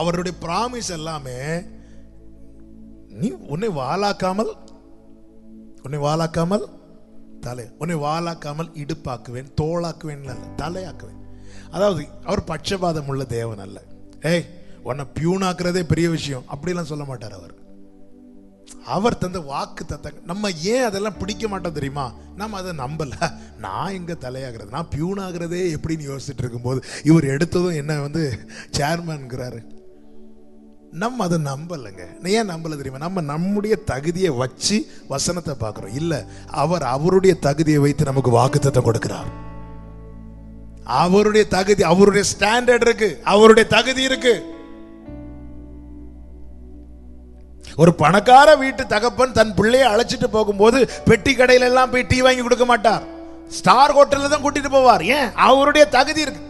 அவருடைய ப்ராமிஸ் எல்லாமே நீ உன்னை வாலாக்காமல் உன்னை வாழாக்காமல் தலை உன்னை வாழாக்காமல் இடுப்பாக்குவேன் தோளாக்குவேன் அல்ல தலையாக்குவேன். அதாவது அவர் பட்சபாதம் உள்ள தேவன் அல்ல. ஏய் உன்னை பியூனாக்குறதே பெரிய விஷயம். அப்படிலாம் சொல்ல மாட்டார் அவர். அவர் தந்த வாக்கு தத்த நம்ம ஏன் அதெல்லாம் பிடிக்க மாட்டோம் தெரியுமா? நம்ம அதை நம்பல. நான் எங்க தலையாகிறது நான் பியூனாகிறதே எப்படின்னு யோசிச்சுட்டு இருக்கும்போது இவர் எடுத்ததும் என்ன வந்து சேர்மன்கிறாரு நம்ம அதை நம்பலைங்க. ஏன் நம்பல தெரியுமா? நம்ம நம்முடைய தகுதியை வச்சு வசனத்தை பார்க்குறோம். இல்லை அவர் அவருடைய தகுதியை வைத்து நமக்கு வாக்குத்தத்தை கொடுக்கிறார். அவருடைய தகுதி அவருடைய ஸ்டாண்டர்ட் இருக்கு. அவருடைய தகுதி இருக்கு. ஒரு பணக்கார வீட்டு தகப்பன் தன் பிள்ளையை அழைச்சிட்டு போகும்போது பெட்டி கடையில எல்லாம் போய் டீ வாங்கி கொடுக்க மாட்டார். ஸ்டார் ஹோட்டல்ல தான் கூட்டிட்டு போவார். ஏன்? அவருடைய தகுதி இருக்கு.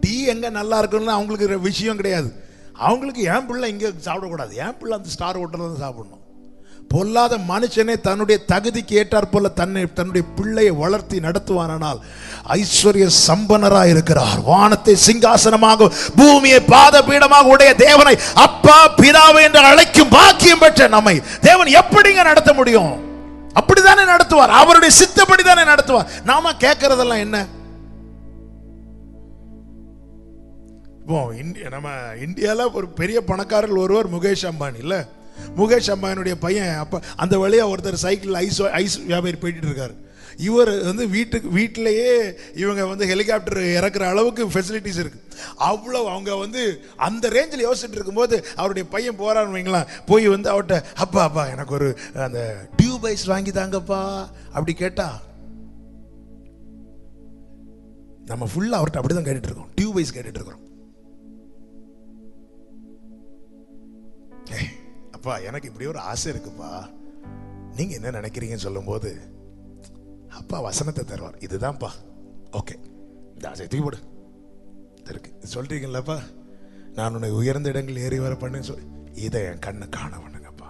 டீ எங்க நல்லா இருக்குன்னு அவங்களுக்கு விஷயம் கிடையாது. அவங்களுக்கு என் பிள்ளை இங்கே சாப்பிடக்கூடாது. என் பிள்ளை அந்த ஸ்டார் ஹோட்டலில் தான் சாப்பிடணும். பொல்லாத மனுஷனே தன்னுடைய தகுதிக்கு ஏற்றார் போல தன்னை தன்னுடைய பிள்ளையை வளர்த்தி நடத்துவானால் ஐஸ்வர்ய சம்பனராக இருக்கிறார். வானத்தை சிங்காசனமாக பூமியை பாத பீடமாக உடைய தேவனை அப்பா பிதாவை என்று அழைக்கும் பாக்கியம் பெற்ற நம்மை தேவன் எப்படிங்க நடத்த முடியும்? அப்படித்தானே நடத்துவார். அவருடைய சித்தப்படி தானே நடத்துவார். நாம கேட்கறதெல்லாம் என்ன? இப்போ இந்திய நம்ம இந்தியாவில் ஒரு பெரிய பணக்காரர்கள் ஒருவர் முகேஷ் அம்பானி இல்லை? முகேஷ் அம்பானியுடைய பையன் அப்போ அந்த வழியாக ஒருத்தர் சைக்கிள் ஐஸ் ஐஸ் வியாபாரி போயிட்டு இருக்காரு. இவர் வந்து வீட்டுக்கு வீட்டிலேயே இவங்க வந்து ஹெலிகாப்டர் இறக்குற அளவுக்கு ஃபெசிலிட்டிஸ் இருக்கு. அவ்வளோ அவங்க வந்து அந்த ரேஞ்சில் யோசிச்சுட்டு இருக்கும்போது அவருடைய பையன் போகிறான்னு வைங்களேன். போய் வந்து அவர்கிட்ட அப்பா அப்பா எனக்கு ஒரு அந்த டியூப் ஐஸ் வாங்கி தாங்கப்பா அப்படி கேட்டா நம்ம ஃபுல்லாக அவர்கிட்ட அப்படி தான் கேட்டுட்டு இருக்கோம். டியூப் ஐஸ் கேட்டுட்டு அப்பா எனக்கு இப்படி ஒரு ஆசை இருக்குப்பா. நீங்க என்ன நினைக்கிறீங்கன்னு சொல்லும்போது அப்பா வசனத்தை தருவார். இதுதான்ப்பா. ஓகே. இந்த ஆசை தூக்கி போடு. இருக்கு. சொல்கிறீங்களாப்பா சொல்றீங்கல்லப்பா. நான் உன்னை உயர்ந்த இடங்கள் ஏறி வர பண்ணேன்னு சொல்லி இதை என் கண்ணை காண பண்ணுங்கப்பா.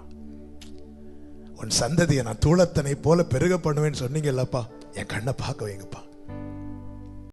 உன் சந்ததியை நான் தூளத்தனை போல பெருக பண்ணுவேன்னு சொன்னீங்கல்லப்பா. என் கண்ணை பார்க்க வைங்கப்பா.